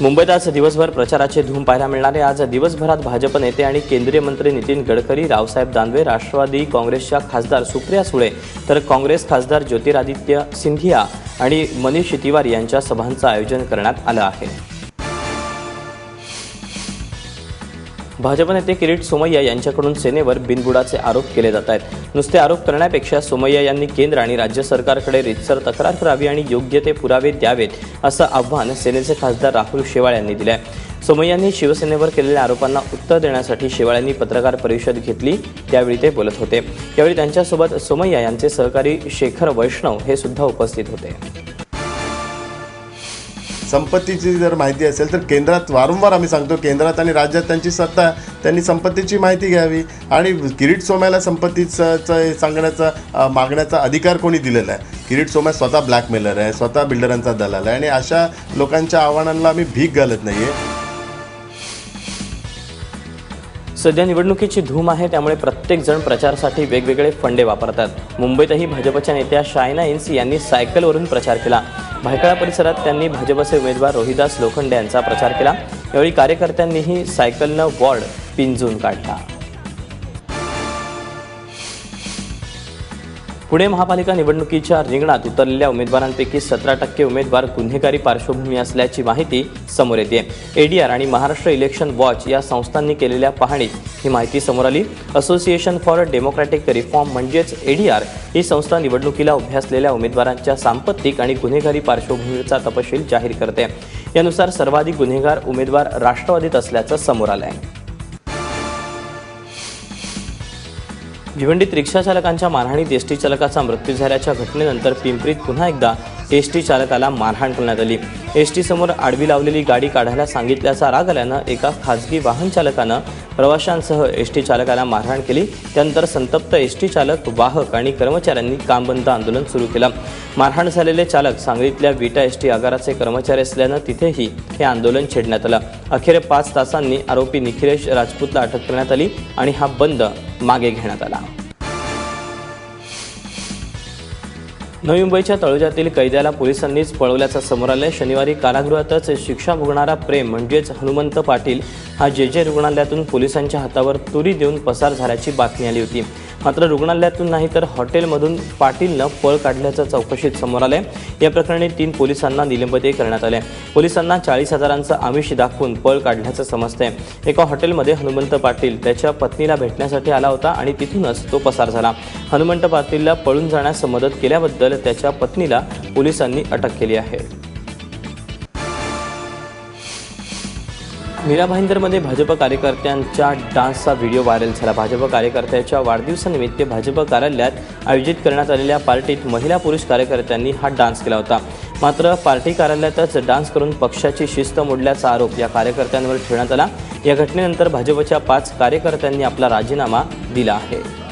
मुंबईत आज दिवसभर प्रचाराचे धूम पाहायला मिळणारे आज दिवसभरात भाजप नेते आणि केंद्रीय मंत्री नितीन गडकरी रावसाहेब दानवे राष्ट्रवादी काँग्रेसच्या खासदार सुप्रिया सुळे तर काँग्रेस खासदार ज्योतिरादित्य सिंधिया आणि मनीष तिवारी यांच्या सभांचं आयोजन करण्यात आलं आहे. भाजप नेते किरीट सोमय्या यांच्याकडून सेनेवर बिनबुडाचे आरोप केले जात आहेत. नुसते आरोप करण्यापेक्षा सोमय्या यांनी केंद्र आणि राज्य सरकारकडे रितसर तक्रार करावी आणि योग्य ते पुरावे द्यावेत असं आव्हान सेनेचे खासदार राहुल शेवाळ यांनी दिलं आहे सोमय्यांनी शिवसेनेवर केलेल्या आरोपांना उत्तर देण्यासाठी शेवाळ यांनी पत्रकार परिषद घेतली त्यावेळी ते बोलत होते. यावेळी त्यांच्यासोबत सोमय्या यांचे सहकारी शेखर वैष्णव हे सुद्धा उपस्थित होते. संपत्तीची जर माहिती असेल तर केंद्रात वारंवार आम्ही सांगतो केंद्रात आणि राज्यात त्यांची सत्ता त्यांनी संपत्तीची माहिती घ्यावी. आणि किरीट सोम्याला संपत्तीचं सांगण्याचा मागण्याचा अधिकार कोणी दिलेला आहे? किरीट सोम्या स्वतः ब्लॅकमेलर आहे स्वतः बिल्डरांचा दलाल आहे. आणि अशा लोकांच्या आव्हानांना आम्ही भीक घालत नाही आहे सध्या निवडणुकीची धूम आहे त्यामुळे प्रत्येक जण प्रचारासाठी वेगवेगळे फंडे वापरतात. मुंबईतही भाजपच्या नेत्या शायना एनसी यांनी सायकलवरून प्रचार केला. भायखळा परिसरात त्यांनी भाजपचे उमेदवार रोहिदास लोखंडे यांचा प्रचार केला. यावेळी कार्यकर्त्यांनीही सायकलनं वॉर्ड पिंजून काढला. पुणे महापालिका निवडणुकीच्या रिंगणात उतरलेल्या उमेदवारांपैकी सतरा टक्के उमेदवार गुन्हेगारी पार्श्वभूमी असल्याची माहिती समोर येते. एडीआर आणि महाराष्ट्र इलेक्शन वॉच या संस्थांनी केलेल्या पाहणीत ही माहिती समोर आली. असोसिएशन फॉर डेमोक्रॅटिक रिफॉर्म म्हणजेच एडीआर ही संस्था निवडणुकीला उभ्या असलेल्या उमेदवारांच्या सांपत्तिक आणि गुन्हेगारी पार्श्वभूमीचा तपशील जाहीर करते. यानुसार सर्वाधिक गुन्हेगार उमेदवार राष्ट्रवादीत असल्याचं समोर आलं आहे भिवंडीत रिक्षा चालकांच्या मारहाणीत एस टी चालकाचा मृत्यू झाल्याच्या घटनेनंतर पिंपरीत पुन्हा एकदा एस टी चालकाला मारहाण करण्यात आली. एस टी समोर आडवी लावलेली गाडी काढायला सांगितल्याचा राग आल्यानं एका खासगी वाहन चालकानं प्रवाशांसह एस टी चालकाला मारहाण केली. त्यानंतर संतप्त एस टी चालक वाहक आणि कर्मचाऱ्यांनी कामबंद आंदोलन सुरू केलं. मारहाण झालेले चालक सांगलीतल्या विटा एस टी आगाराचे कर्मचारी असल्यानं तिथेही हे आंदोलन छेडण्यात आलं. अखेर पाच तासांनी आरोपी निखिलेश राजपूतला अटक करण्यात आली आणि हा बंद मागे घेण्यात आला. नवी मुंबईच्या तळोजातील कैद्याला पोलिसांनीच पळवल्याचं समोर आलंय शनिवारी कारागृहातच शिक्षा भोगणारा प्रेम म्हणजेच हनुमंत पाटील हा जे जे रुग्णालयातून पोलिसांच्या हातावर तुरी देऊन पसार झाल्याची बातमी आली होती. मात्र रुग्णालयातून नाही तर हॉटेलमधून पाटीलनं पळ काढल्याचं चौकशीत समोर आलं या प्रकरणी तीन पोलिसांना निलंबितही करण्यात आले पोलिसांना चाळीस हजारांचं आमिष दाखवून पळ काढल्याचं समजतंय. एका हॉटेलमध्ये हनुमंत पाटील त्याच्या पत्नीला भेटण्यासाठी आला होता आणि तिथूनच तो पसार झाला. हनुमंत पाटीलला पळून जाण्यास मदत केल्याबद्दल त्याच्या पत्नीला पोलिसांनी अटक केली आहे. मीरा भाईंदरमध्ये भाजप कार्यकर्त्यांच्या डान्सचा व्हिडिओ व्हायरल झाला. भाजप कार्यकर्त्याच्या वाढदिवसानिमित्त भाजप कार्यालयात आयोजित करण्यात आलेल्या पार्टीत महिला पुरुष कार्यकर्त्यांनी हा डान्स केला होता. मात्र पार्टी कार्यालयातच डान्स करून पक्षाची शिस्त मोडल्याचा आरोप या कार्यकर्त्यांवर ठेवण्यात आला. या घटनेनंतर भाजपच्या पाच कार्यकर्त्यांनी आपला राजीनामा दिला आहे.